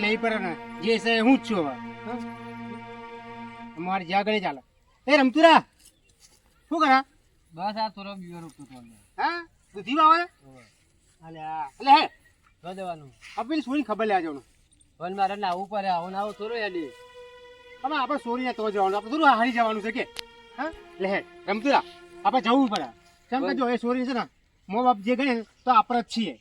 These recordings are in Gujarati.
તો લેવી પડે ને. જે છે હું જ છું હવે. અમારે જ્યાં ગળે ચાલે. એ રમતુરા શું કરા? બસ આ થોડો બીજો રૂપતો તો હા? દૂધી વાવે? અલે અલે હે. ન દેવાનું? આપેલી સોરી ખબર લે જવાનું પણ મારે નાવું પડે. આવું આવો થોડું યાદી હવે આપણે સોરીને તો જવાનું. આપણે થોડું હારી જવાનું છે કે. હા? લે હે રમતુરા આપણે જવું પડે. કેમ કે જો એ સોરી છે ને મો બાપ જે ગણે તો આપણે જ છીએ.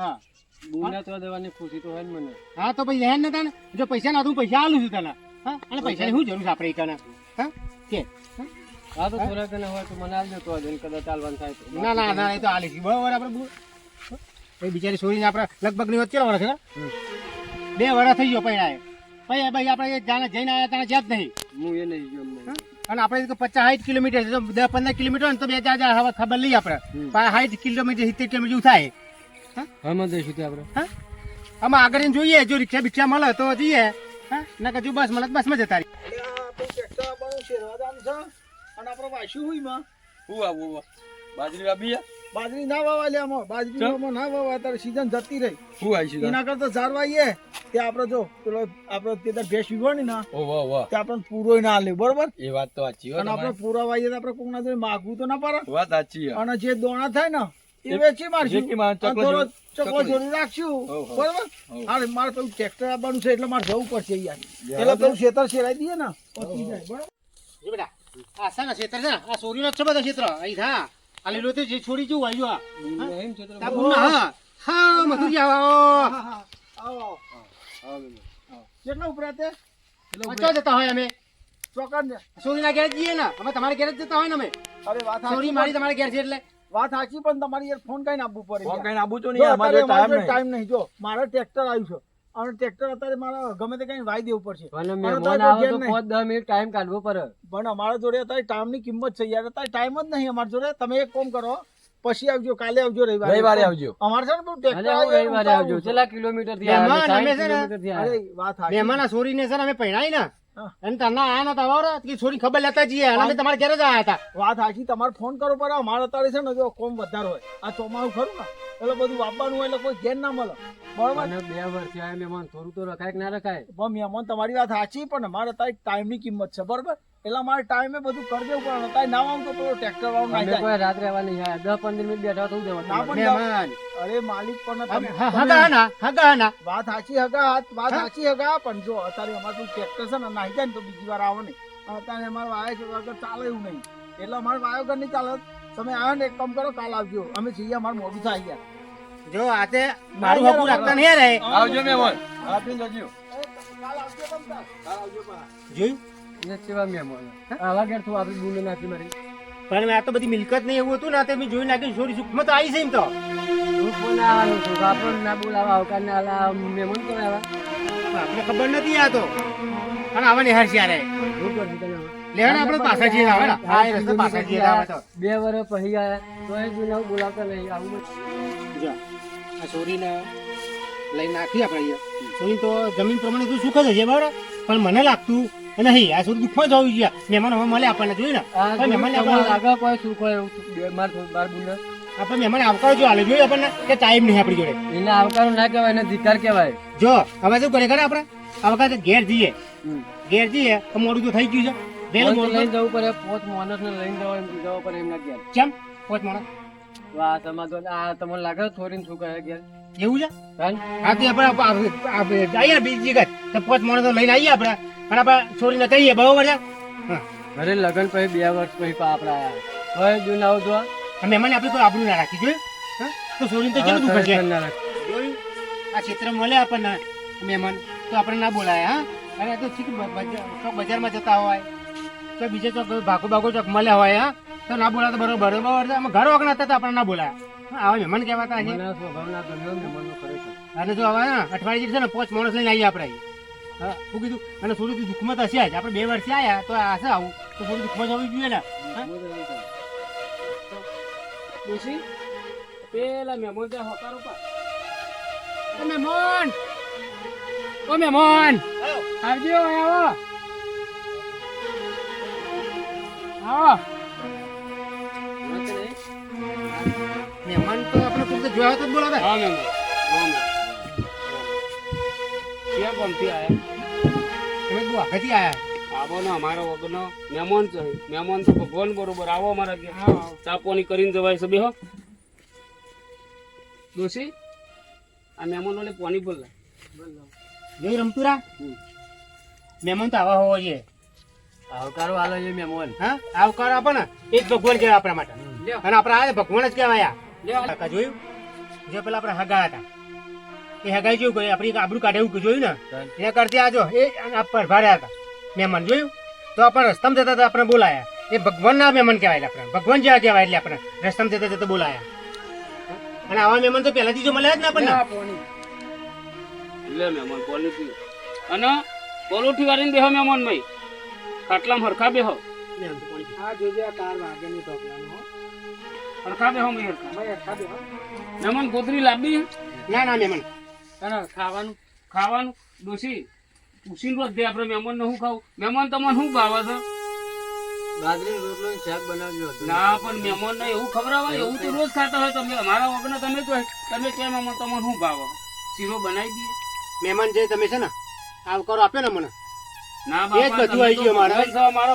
હા. બુના તો દેવાની ખુશી તો હોય ને મને. હા તો પછી લેન ને તને? જો પૈસા ના હું પૈસા આલું છું તને. હા? અને પૈસાની શું જરૂર છે આપણે એકને હા? કે? હા? તો થોડા ઘણા હોય તો મને આવજો તો આજે કદાચ ચાલવાનું થાય ના ના ના એ તો આલી છે. બરાબર આપણે એ બિચારી છોરીને આપણે લગભગની વાત કેટલા વર્ષ બે વર્ષ થઈ ગયો પૈણા પછી ભાઈ આપણે જાણે જઈને આવ્યા ત્યાં જ્યાં જ નહીં. હું એ નહીં ગયો અને આપણે તો પચાસ સાઠ કિલોમીટર તો દસ પંદર કિલોમીટર હોય ને તો બે ચાર હવે ખબર લઈએ આપણે. સાઠ કિલોમીટર સિત્તેર કિલોમીટર થાય. હમણાં જઈશું ત્યાં આપણે હા? આમાં આગળ જોઈએ જો રિક્ષા બિક્ષા મળે તો જઈએ. હા? ના કજુ બસ મળે તો બસમાં જતા રહીએ. અને આપણે વાસ્યું હોયમાં શું આવું બાજરી વાબી બાજરી ના વાવા લે આમાં. બાજરી આમાં ના વાવા અત્યારે સીઝન જતી રહી. શું આવી એના કરતા ઝારવાઈએ તે આપણે જો પેલો આપણે તે ભેંસ ના ઓ વાહ વાહ તે આપણે પૂરો ના લે બરોબર? એ વાત તો સાચી અને આપણે પૂરા વાઈએ તો આપણે કોક ના માગવું તો ના પડે. વાત સાચી અને જે દોણા થાય ને એ વેચી મારશું. માર- જોડી- રાખશું. બરોબર? હો. પેલું ટ્રેક્ટર આવવાનું છે એટલે મારે જવું પડશે યાર એટલે પેલું ખેતર શેરાઈ દઈએ ને પતી જાય બરોબર? બેટા આ છે ને છે આ સોરીનો છે બધો ક્ષેત્ર અહીં હા આ લીલો તો જે છોડી જેવું આવ્યું આ આ હા. હા મથુરજી આવો. હા, હા, આવો. કેટલા ઉપરા તે જતા હોય અમે? ચોકન ને સોરીના ઘેર જઈએ ને? અમે તમારે ઘેર જ જતા હોય ને અમે? અરે વાત સોરી મારી તમારે ઘેર છે એટલે. વાત સાચી પણ તમારી યાર ફોન કઈ આપવું પડે ફોન કઈ આબુ તો નહીં અમારે ટાઈમ નહીં. ટાઈમ નહીં જો મારે ટ્રેક્ટર આવ્યું છે. અને ટ્રેક્ટર અત્યારે મારે ગમે તે કઈ વાઈ દેવું પડશે અને મહેમાન આવે તો નહીં. પાંચ દસ મિનિટ ટાઈમ કાઢવો પડે. પણ અમારા જોડે અત્યારે ટાઈમની કિંમત છે યાર. અત્યારે ટાઈમ જ નહીં અમારા જોડે. તમે એક કામ કરો પછી આવજો કાલે આવજો રવિવારે. રવિવારે આવજો. અમારે છે ને બહુ ટ્રેક્ટર રવિવારે આવજો. કેટલા કિલોમીટરથી મહેમાન, અમે છે ને-. અરે વાત સાચી. મહેમાન આ સોરીને છે ને અમે પહેણાઈ ને. અને તને આયા નતા વાવરે? કે છોરી ખબર લેતા જઈએ. અને તમારે ઘેર જ આયા હતા. વાત સાચી તમારે ફોન કરવો પડે. અમારે અત્યારે છે ને જો કોમ વધારે હોય. આ ચોમાસું ખરું ને? એટલે બધું વાપવાનું હોય એટલે કોઈ ઘેર ના મળે. બરોબર? બે વર્ષથી મહેમાન થોડું તો રખાય કે ના રખાય? મહેમાન તમારી વાત સાચી પણ અમારે અત્યારે ટાઈમની કિંમત છે બરોબર? એટલે અમારે ટાઈમે બધું કરી દેવું પણ અત્યારે ના આવું તો પેલો ટ્રેક્ટર વાળો ના જાય. કોઈ રાત રહેવા નહીં દસ પંદર મિનિટ બેઠા તો ના પણ મહેમાન. અરે માલિક પણ તમે હગા ના હગા ના વાત સાચી હગા વાત સાચી હગા પણ જો અત્યારે અમારું ટ્રેક્ટર છે ને નાહી જાય ને તો બીજી વાર આવે નહીં. અત્યારે અમારે વાય છે વગર ચાલે એવું નહીં. એટલે અમારે વાયો વગર નહીં ચાલે. તમે આવો ને એક કામ કરો કાલ આવજો. અમે જઈએ અમારે મોડું થાય ગયા જો આતે મારું હકું રાખતા નહીં રહે આવજો કાલ આવજો. જોયું? મહેમાન આવા ઘેર તું આપણી બુને નાખી મારી. પણ આ તો બધી મિલકત નહીં એવું હતું ને તે મેં જોઈ છોરી સુખમાં તો આવી છે એમ તો. હું કોને આવવાનું છું આપણને ના બોલાવા આવકાર ના આલા. મહેમાન કોણ આવ્યા આપણે ખબર નથી આ તો. અને આવા નિહાર છે યારે. શું કરશું તને હવે? લેવાના આપણે પાછા જઈએ આવે ને? એ રસ્તે પાછા જઈએ આવે તો બે વર્ષ પછી ગયા તો એ જૂના બોલાવતા નહીં આવું. જો આ છોરીને લઈ નાખી આપણે અહીંયા. છોરી તો જમીન પ્રમાણે તું સુખ જ હશે બરાબર? પણ મને લાગતું નહીં આ સુર દુઃખમાં જવું જોઈએ. મહેમાન હવે મળે આપણને જોયું ને? મહેમાન તમને આપણે કોઈ સુખ હોય માર બાર બુને આપણે મહેમાન આવકારો જો હાલે જોઈએ આપણને? કે ટાઈમ નહીં આપણી જોડે. એને આવકારો ના કહેવાય એને ધિકાર કહેવાય. જો હવે શું કરે ખરે આપણે? આ વખતે ઘેર જઈએ. ઘેર જઈએ તો મોડું તો થઈ ગયું છે. વેલ મોડું લઈને જવું પડે પોત માણસ ને લઈને જવા જવા પડે એમના ઘેર. કેમ? પોત માણસ વાહ તમારે આ તમને લાગે થોડી શું કહે ઘેર? એવું છે? આથી હા તે આપણે આપણે- જઈએ ને બીજી જગ્યાએ. તો પાંચ માણસો લઈને આવીએ આપણે. અને આપણે છોરીને કહીએ બરોબર છે? હા. લગન લગ્ન પછી બે વર્ષ પછી પા આપણા હવે જૂન આવું તો. આ મહેમાન આપણે કોઈ આપણું ના રાખી હા? તો છોરીને તો કેટલું દુઃખ છે ના આ ક્ષેત્ર મળે આપણને મહેમાન. તો આપણે ના બોલાય હા? અને તો ઠીક બજારમાં જતા હોય. તો બીજે ચોક ભાગો ભાગો ચોક મળ્યા હોય હા? તો ના બોલાય તો બરોબર બરોબર અમે ઘર વગર હતા તો આપણે ના બોલાય. આવા મહેમાન કહેવાતા હશે. મને ગમ્યો ખરેખર અને જો આવા અઠવાડિયે છે ને પાંચ માણસ લઈને આવીએ આપણે હા કીધું અને થોડું દુઃખમાં તો હશે જ. આપણે બે વર્ષથી આવ્યા તો આ હશે આવું. તો થોડું દુઃખમાં જવું જોઈએ ને? ડોશી, પેલા મહેમાન ત્યાં હોકારો પા મહેમાન! ઓ મહેમાન! આવજો આવો. આવો. હા ક્યાં તમે આગળથી આવો ને અમારા વગરનો મહેમાન છે. મહેમાન તો ભગવાન બરોબર. આવો અમારા ઘેર. ચા કરીને જવાય છે બેહો ડોશી? આ મહેમાનો લે પાણી બોલ જોઈ રમતુરા. મહેમાન તો આવા હોવા જોઈએ. આવકારો આલો છે મહેમાન. હા? આવકાર આપો ને. એ જ ભગવાન કહેવાય આપણા માટે. લ્યો. અને આપણા આ ભગવાન જ કહેવાય. જોયું? જે પેલા આપણા હગા હતા. એ હગાઈ જેવું કર્યું. આપણી આબરું કાઢે એવું જોયું ને? એના કરતી આજો એ આ પર ભાડ્યા હતા. મહેમાન જોયું? તો આપણે રસ્તમ જતા હતા આપણે બોલાયા. એ ભગવાનના મહેમાન કહેવાય એટલે આપણે ભગવાન જેવા કહેવાય એટલે આપણે રસ્તમ જતા જતા બોલાયા. અને આવા મહેમાન તો પહેલાથી જો મળ્યા જ ને આપણને. લે મહેમાન પાણી અને પોલોઠી વાળીને બેહો મહેમાન ભાઈ. ખાટલા હરખા બેહો. આ જોજે આ તાર વાગેની ઢોકલાનો હો. હરખા બેહો મેં હરખા. ભાઈ હરખા દે મહેમાન ગોદરી લાંબી ના ના મહેમાન. તને ખાવાનું ખાવાનું ડોસી ઉસીન રોજ દે આપણે મહેમાન શું ખાવું? મેમન તમને શું ભાવે છે? બાજરી રોટલો શાક બનાવજો. ના પણ મહેમાન ને એવું ખવડાવાય એવું તો રોજ ખાતા હોય તમે. અમારા વગર તમે તો તમે કેમ મહેમાન તમને શું ભાવે? શીરો બનાવી દઈએ. મહેમાન જે તમે છે ને આવકારો આપ્યો ને મને. ના એ બધું આવી ગયું મારે.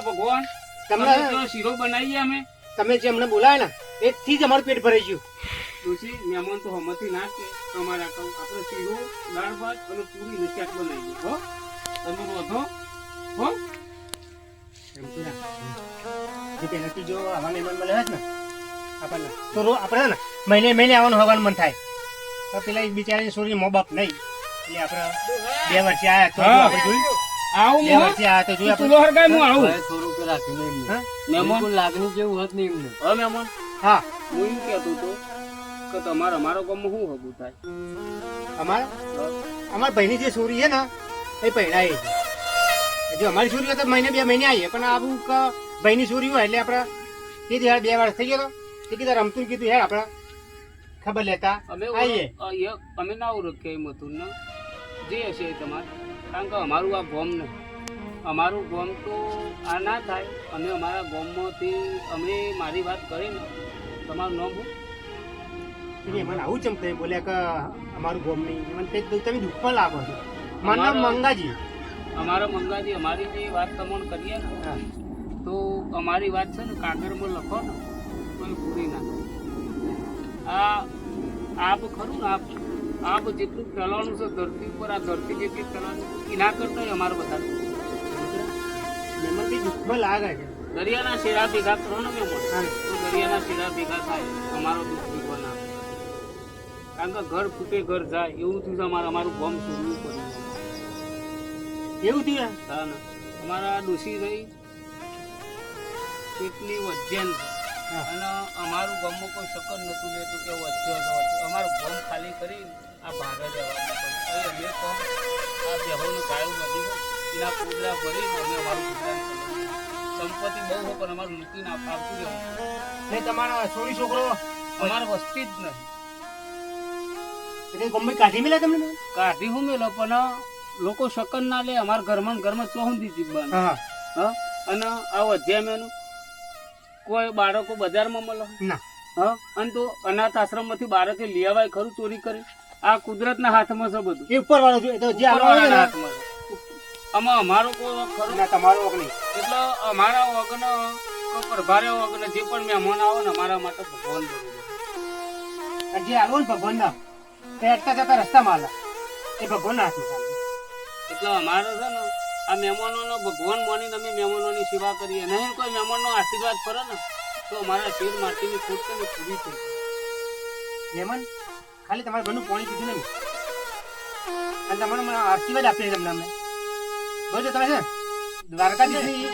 ભગવાન તમને તમે શીરો બનાવીએ અમે. તમે જે અમને બોલાય ને એથી જ અમારું પેટ ભરાઈ ગયું. ડોસી મહેમાન તો હમતી ના કે તમારે કહું આપણે શીરો દાળ ભાત અને પૂરી ને બનાવી દઈએ. હો? તમે વધો હો? જે પહેલાથી જો આવા મહેમાન મળ્યા ને આપણને. તો રો આપણે ને મહિને મહિને આવવાનું હોવાનું મન થાય. પેલા બિચારી છોરી મો બાપ નહીં. એટલે આપણે બે વર્ષે આયા તો હા. આપણે જોયું. આવું બે વર્ષે તો જોયું તુલો હરગાય હું આવું. થોડું કે રાખીને એમને. હા? લાગણી જેવું હોત નહીં એમને. હવે મહેમાન. હા. હું એમ કહેતો હતો કે તમારે અમારો ગામમાં શું હગું થાય? અમાર? અમારા ભાઈની જે છોરી છે ને એ પહેરાય છે. જો અમારી છોરી તો મહિને બે મહિને આવીએ પણ આવું કે ભાઈની છોરી હોય એટલે આપણે એ યાર બે વર્ષ થઈ ગયો તો તે કીધું રમતું કીધું યાર આપણે ખબર લેતા અમે આવીએ. અમે ના ઓળખીએ એમ હતું ને. જે હશે એ તમારે. કારણ કે અમારું આ ગોમ નહીં. અમારું ગોમ તો આ ના થાય. અમે અમારા ગોમમાંથી અમે મારી વાત કરીને તમારું નામ શું? એટલે મને આવું ચમકે બોલ્યા કે અમારું ગોમ નહીં. મને તે તમે પણ લાગો છો. મારું નામ મંગાજી. અમારો મંગાજી અમારી જે વાત તમને કરીએ ને તો અમારી વાત છે ને કાગળમાં લખો ને તો એ પૂરી ના આ આપ ખરું ને આપ? આપ જેટલું ફેલાવાનું છે ધરતી ઉપર આ ધરતી જેટલી ફેલાવાનું એના કરતાં અમારું વધારે એમાંથી દુઃખ લાગે છે. દરિયાના શેરા ભેગા કરો ને તો દરિયાના શેરા ભેગા થાય. અમારો દુઃખ. કારણ કે ઘર ફૂટે ઘર જાય એવું થયું અમારે અમારું બોમ્બ છોડવું પડ્યું એવું થયું હા ને. અમારા ડોસી રહી પેટની વજ્જન અને અમારું ગામમાં કોઈ શકર નતું લેતું કે વચ્ચે અમારું ગામ ખાલી કરી આ ભાગે જવાનું અમે કહો આ બેહોનું ગાયું નથી એના કૂતરા ભરી અમે અમારું સંપત્તિ બહુ હોય પણ અમારું નીતિ ના આવતું રહેવું ને તમારા છોડી છોકરો? અમારે વસ્તી જ નહીં એટલે ગમે કાઢી મેલ્યા તમને? કાઢી હું મેલો પણ લોકો શકન ના લે અમારા ઘરમાં ઘરમાં ચોહું દીધી હા. અને આ વધ્યા મેનું કોઈ બાળકો બજારમાં મળો? ના. હા? અને તો અનાથ આશ્રમમાંથી બાળકે લઈ આવાય ખરું ચોરી કરી? આ કુદરતના હાથમાં છે બધું. એ ઉપર વાળો જોઈએ તો જે હાથમાં આમાં અમારો કોઈ ખરો? ના તમારો વાંક એટલે અમારા વગ્ન પ્રભારે વગ્ન જે પણ મહેમાન આવો ને અમારા માટે ભગવાન બરોબર જે આવો ને ભગવાન ના તે અટતા જતા રસ્તામાં આલા. એ ભગવાન હાથમાં ચાલે. એટલે અમારે છે ને આ મહેમાનોનો ભગવાન માનીને અમે મહેમાનોની સેવા કરીએ. નહીં કોઈ મહેમાનનો આશીર્વાદ કરો ને તો અમારા શેર માટીની ખોટ છે ને પૂરી થઈ મહેમાન ખાલી તમારે ઘરનું પાણી પીધું ને અને તમારો મને આશીર્વાદ આપીએ તમને અમે. બોલજો તમે છે દ્વારકા દ્વારકાધીશની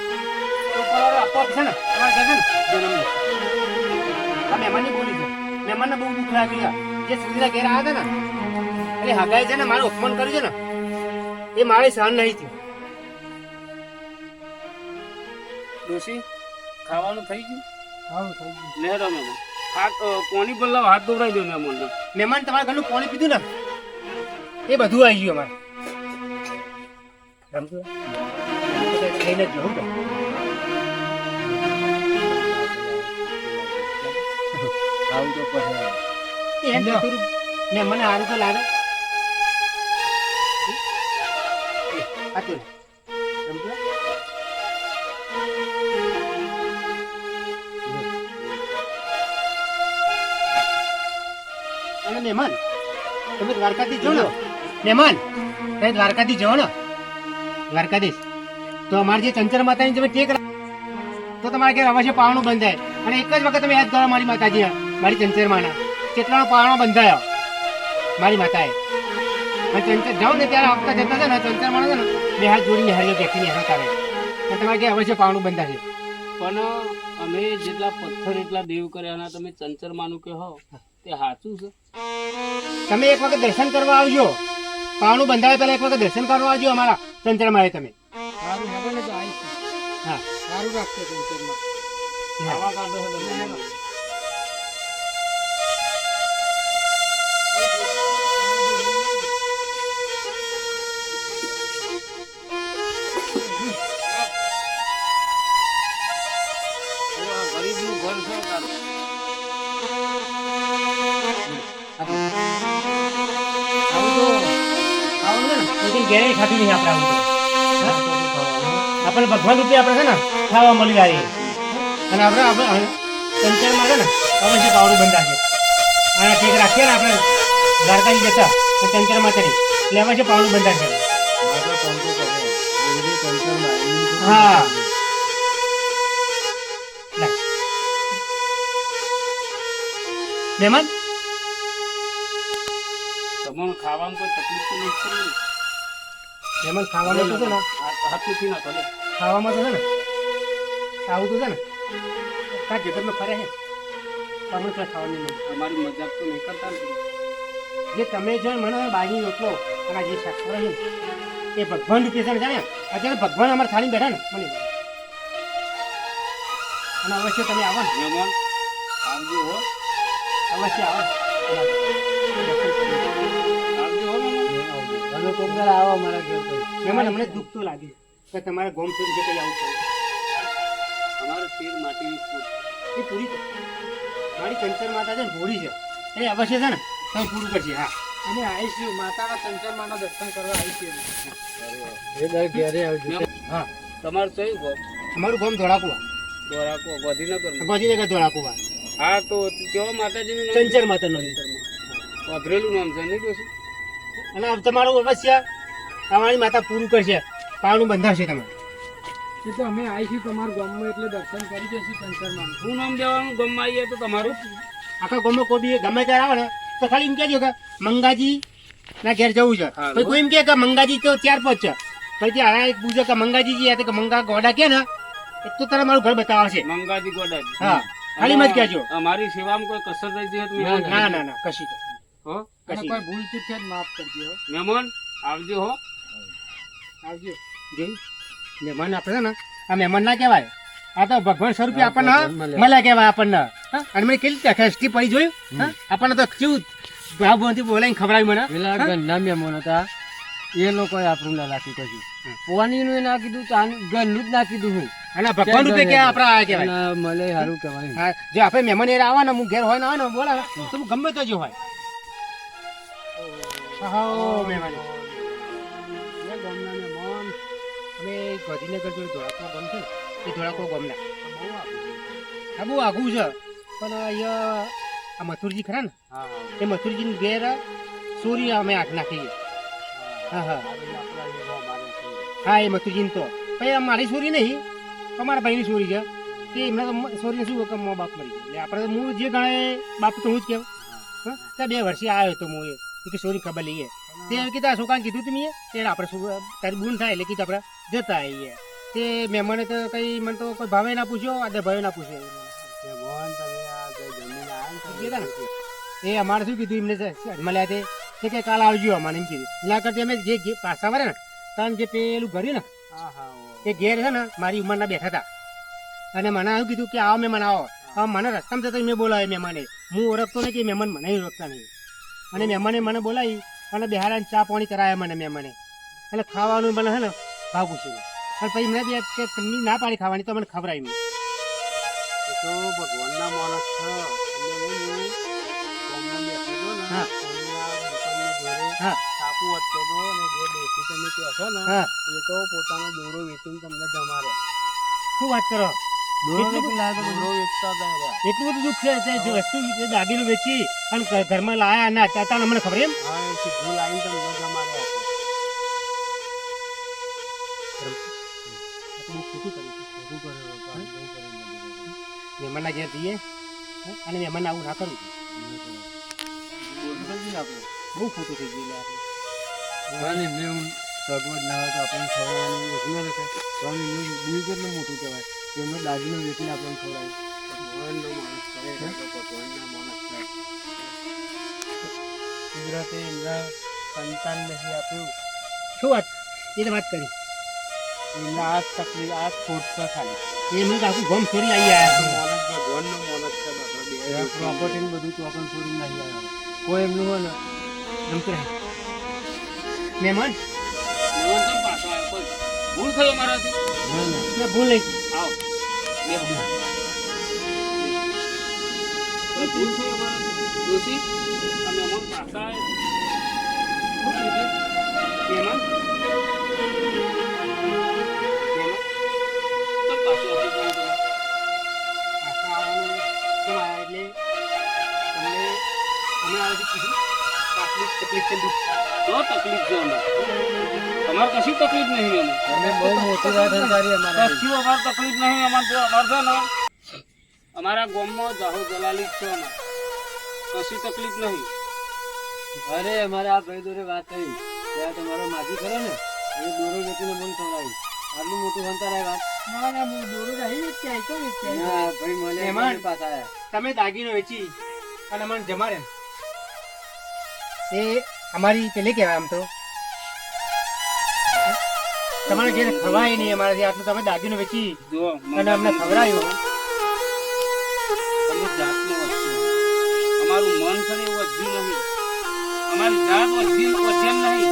આપો છે ને? તમારા છે ને? મહેમાનની બોલી છે. મહેમાનને બહુ દુઃખ લાગ્યું જે સુધીના ઘેર આવ્યા હતા ને એટલે હગાઈ છે ને મારું અપમાન કર્યું છે ને એ મારે સહન નહીં થયું. ડોશી ખાવાનું થઈ ગયું? હા થઈ ગયું. લે તમે હાથ પોણી બદલાવ હાથ દોડાઈ દો મહેમાનને. મહેમાન તમારા ઘરનું પોણી પીધું ને એ બધું આવી ગયું અમારે. રમતું ખાઈને જ જવું આવું તો પછી. એમ તો ને મને સારું તો લાગે. અને મહેમાન તમે દ્વારકાથી જો ને મહેમાન તમે દ્વારકાથી જાઓ ને દ્વારકાધીશ તો અમારી જે ચંચર માતાની તમે ટેક તો તમારે ઘેર અવશ્ય પાવણું બંધાય. અને એક જ વખત તમે યાદ કરો મારી માતાજી મારી ચંચર માના. કેટલાનો પાણો બંધાયો? મારી માતાએ. અને ચંચર જાઉં ને ત્યારે આપતા જતા છે ને ચંચર છે ને બે હાથ જોડીને હરિયો બેઠીને હાથ આવે તો તમારે કે અવશ્ય પાવણું બંધાશે? પણ અમે જેટલા પથ્થર એટલા દેવ કર્યાના તમે ચંચર માનું કે હો તે સાચું છે? તમે એક વખત દર્શન કરવા આવજો. પાણું બંધાવે પહેલા એક વખત દર્શન કરવા આવજો અમારા ચંચર માએ તમે. સારું હેડો ને તો આવીશું. હા. સારું રાખજો આવા કાઢો કોઈ નહીં આપણે આવું આપણને ભગવાન રૂપે આપણે છે ને ખાવા મળી જાય. અને આપણે આપણે સંચારમાં છે ને અવશ્ય પાવડું બંધાશે અને ઠીક રાખીએ ને આપણે દ્વારકાજી જતા ચંચરમાં કરી એટલે અવશ્ય પાવડું બંધાશે હા. લે. મહેમાન? તમને ખાવામાં કોઈ તકલીફ તો નહીં ને? ખાવાનું તો છે ને. ખાવામાં તો છે ને. આવું તો છે ને. કા જગતમાં ફરે છે? તમે ક્યાં ખાવાની નહીં અમારી મજાક તો નહીં કરતા? જે તમે જો મને બાજરી રોટલો અને આ જે શાક ખવડાવ્યું ને, એ ભગવાન રૂપે છે ને જાણે. અત્યારે ભગવાન અમારે થાળી બેઠા ને મને. અને અવશ્ય તમે આવો ને. આવજો હો. અવશ્ય આવો. તમે કોક દાડો આવો મારા ઘેર પર મહેમાન અમને દુઃખ તો લાગે કે તમારે ગોમ ફેર જે કંઈ આવું પડે. અમારો શેર માટીની એ પૂરી મારી કંચર માતા છે ને ભોળી છે. એ અવશ્ય છે ને તમે પૂરું કરશે હા. અમે આવીશું. માતાના ચંચળમાંના દર્શન કરવા આવીશું એ આવજો? હા. તમારું કયું ગોમ? અમારું ગોમ ધોળાકુવા. દોરાકો ગાંધીનગર ગાંધીનગર ધોળાકુવા. હા તો કેવા માતાજીનું નામ ચંચર માતાનું વાપરેલું નામ છે નહીં અને તમારું અવશ્ય તમારી માતા પૂરું કરશે. પાણું બંધાવશે તમે એ તો અમે આવીશું તમારું ગામમાં એટલે દર્શન કરી જઈશું ચંચળમાં શું નામ દેવાનું? ગામમાં આવીએ તો તમારું? આખા ગામમાં કોઈ બી ગમે ત્યારે આવે ને તો ખાલી એમ કહેજો કે મંગાજી ના ઘેર જવું છે. પછી કોઈ એમ કહે કે મંગાજી તો ચાર પાંચ છે. પછી આ એક પૂછે કે મંગાજી કે મંગા ગોડા કે ને એક તો તારે મારું ઘર બતાવશે મંગાજી ગોડા. હા. ખાલી મત કહેજો. અમારી સેવામાં કોઈ કસર રહી જાય ના, ના ના કશી કશી હો? કશી કોઈ ભૂલ ચૂક છે માફ કરજો મહેમાન આવજો હો. આવજો. જોઈ મહેમાન આપણે છે ને આ મહેમાન ના કહેવાય. આ તો ભગવાન સ્વરૂપે આપણને મળ્યા. કહેવાય આપણને. અને મને કેટલી ખેસ્ટી પડી જોયું? આપણને તો કેવું ભાવ ભાવથી બોલાવીને ખવડાવી મને. પેલા ઘરના મહેમાન હતા. એ લોકોએ આપણું ના રાખી કશું પોવાનીનું ના કીધું ઘરનું જ ના કીધું હું. અને ભગવાન રૂપે કે આપણા કહેવાય. મળે સારું કહેવાય. જો આપણે મહેમાન એ આવવાના હું ઘેર હોય ને હોય ને બોલાવે. તો ગમે તો જો હોય. હા મહેમાન એ ગામના મહેમાન અમે ગાંધીનગર જોડે ધોળાકુવા ગામ છે એ ધોળાકુવા ગામના. હા બહુ આઘું છે. પણ અહીંયા આ મથુરજી ખરા ને એ મથુરજીની ઘેર સોરી અમે આંખ નાખી હા હા. હા એ મથુરજીને તો. ભાઈ આ મારી સોરી નહીં. અમારા ભાઈની સોરી છે. તે એમને તો સોરી શું કે મો બાપ મરી એટલે આપણે હું જે ગણાય બાપ તો હું જ કેવું હા. ત્યાં બે વર્ષે આવ્યો હતો હું એ. કે સોરી ખબર લઈએ. તે કીધા છોકરાને કીધું તું મેં તે આપણે તારી બૂન થાય એટલે કીધું આપણે જતા આવીએ. તે મહેમાને તો કઈ મને તો કોઈ ભાવે ના પૂછ્યો આ ભાવે ના પૂછ્યો. એ અમારે શું કીધું એમને મળ્યા તે. તે કે કાલ આવજો અમારે એમ કીધું. એના કરતા અમે જે પાછા વરે ને તાન જે પેલું ઘર્યું ને એ ઘેર છે ને મારી ઉંમરના બેઠા હતા અને મને આવું કીધું કે આવો મહેમાન આવો. મને રસ્તામાં જતા મેં બોલાવ્યો મહેમાને હું ઓળખતો નહીં કે મહેમાન મને ઓળખતા નહીં. અને મહેમાને મને બોલાવી અને બિહારાને ચા પાણી કરાયા મને મહેમાને. એટલે ખાવાનું મને હે ને ભાગું છું. અને પછી મેં બે કે તમને ના પાડી ખાવાની તો મને ખબર નહીં. તો ભગવાનના માણસ હા. કાપુ વધતો હતો અને જે દેશી તમે કહો છો ને હા. એ તો પોતાનો દોરો વેચીને તમને જમાડે. શું વાત કરો? એટલું હતા બધું દુઃખ છે તે જે વસ્તુ દાગીનો વેચી અને ઘરમાં લાયા ના અત્યારે મને ખબર એમ. મહેમાનના ઘેર જઈએ અને મહેમાન આવું ના કરવું. બહુ ખોટું થઈ ગયું એમને સગવડ ના હોય તો આપણને ખવડાવવાનું ઓછું ના રખાય. ભગવાન એમનું દિલ કેટલું મોટું કહેવાય? કે એમનો દાગીનો વેચીને આપણને ખવડાવે. ભગવાનનો માણસ કરે ભગવાનના માણસ કુદરતે એમના સંતાન નથી આપ્યું. શું વાત? એ તો વાત કરી. એમના આ તકલીફ આ ખોટ છે ખાલી. એ મને તો આખું ગમ છોડી આવી આવ્યા છે. માણસ ભગવાનનો માણસ છે પ્રોપર્ટી ને બધું તો આપણને છોડીને નહીં આવ્યા. કોઈ એમનું હોય ને? એમ મહેમાન? ભૂલ થઈ અમારાથી ના ભૂલ નહીં આવો ભૂલ થઈ અમારાથી ડોશી આ મહેમાન પાછા આવ્યા. શું કીધું? મહેમાન મહેમાન? કેમ પાછું આવ્યું કોઈ તમે? પાછા આવવાનું કેમ આવ્યા એટલે તમને અમે કીધું કે આટલી તકલીફ છે તો તકલીફ અમે અમારે કશી તકલીફ નહીં અમે બહુ મોટી વાત સંસારી અમારા કશું અમારે તકલીફ નહીં અમારે જો અમારે છે ને. અમારા ગામમાં જાહો જલાલી જ છે કશી તકલીફ નહીં. અરે અમારે આ ભાઈ દોરે વાત થઈ. ત્યાં તમારો માજી ખરો ને એ દોરો વેચીને મન આટલું મોટું આ વાત. ના ના હું દોરો નહીં વેચી આવી તો ના ભાઈ મને પાસે આયા. તમે દાગીનો વેચી અને અમારે જમાડે એ અમારી પેલી કહેવાય આમ તો. તમારે ઘેર ખવાય નહીં અમારાથી આટલું તમે દાગીનો વેચી જો અને અમને ખવડાયું. અમારું મન છે એવું વધ્યું નહીં. અમારી જાત વધી વધ્યા નહીં.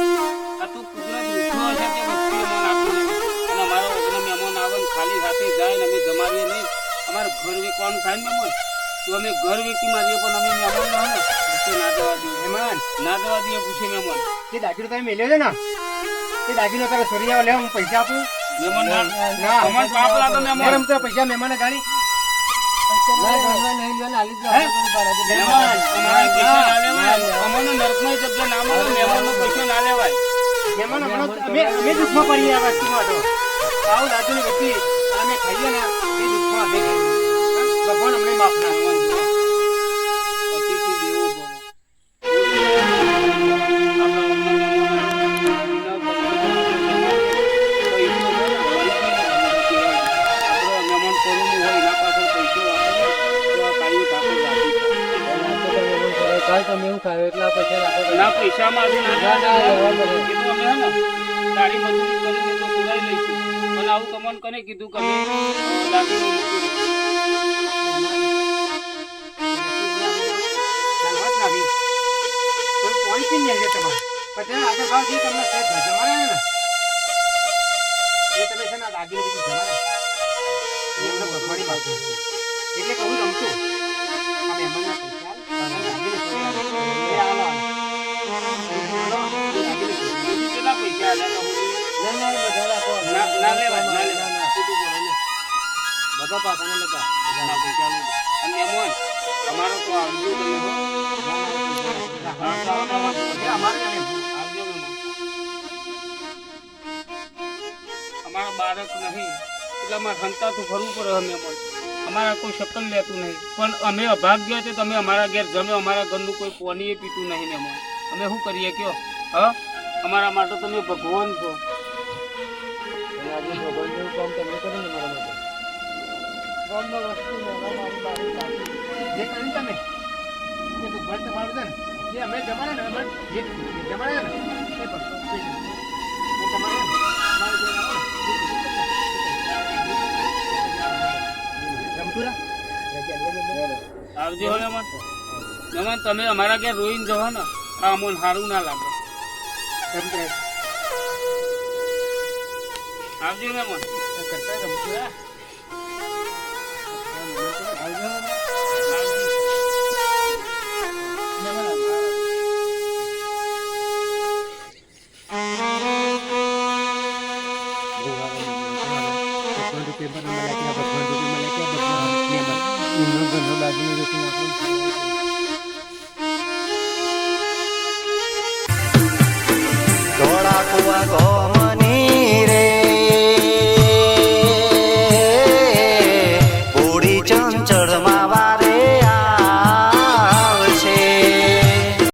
આ તો કુદરત રૂઠો છે કે વસ્તુ મન આપ્યું નહીં અને અમારો વગર મહેમાન આવે ખાલી હાથે જાય ને અમે જમાડીએ નહીં. અમારે ઘર વેચવાનું થાય ને મહેમાન. તો અમે ઘર વેચી મારીએ પણ અમે મહેમાન ના હોય ના જવા દઈએ. મહેમાન. ના જવા દઈએ પૂછે મહેમાન. જે દાગીનો તમે મેલ્યો છે ને એ દાગીનો તારે આવો લે હું પૈસા આપું. ના ના મેં મહેમાન. પૈસા ગાડી. ના, ઘરમાં નહીં લ્યો ને આલી જ દો. હે? આપણે પાડે છે. વાત છે. એટલે કહું રમતું. આ મહેમાનના પૈસા અને દાગીનો ના આવ્યો. અમારો તો તો બાળક નહીં. એટલે અમારે હંતાતું ફરવું પડે પણ અમારા કોઈ શકલ લેતું નહીં. પણ અમે અભાગ્ય છે તમે અમારા ઘેર જમે, અમારા ઘરનું કોઈ પોનીએ પીતું નહીં ને અમારે અમે શું કરીએ કયો? હા? અમારા માટે તમે ભગવાન છો. અને ભગવાન કામ તમે કરો ને મારા માટે. વસ્તુ જે કર્યું તમે જે અમે જમાડે ને અમે જે જમાડે ને એ મહેમાન તમે અમારા ઘેર રોઈને જવા ને, આ અમને સારું ના લાગે રાખ. આવજો મહેમાન કરતા રમતું Are you. gonna...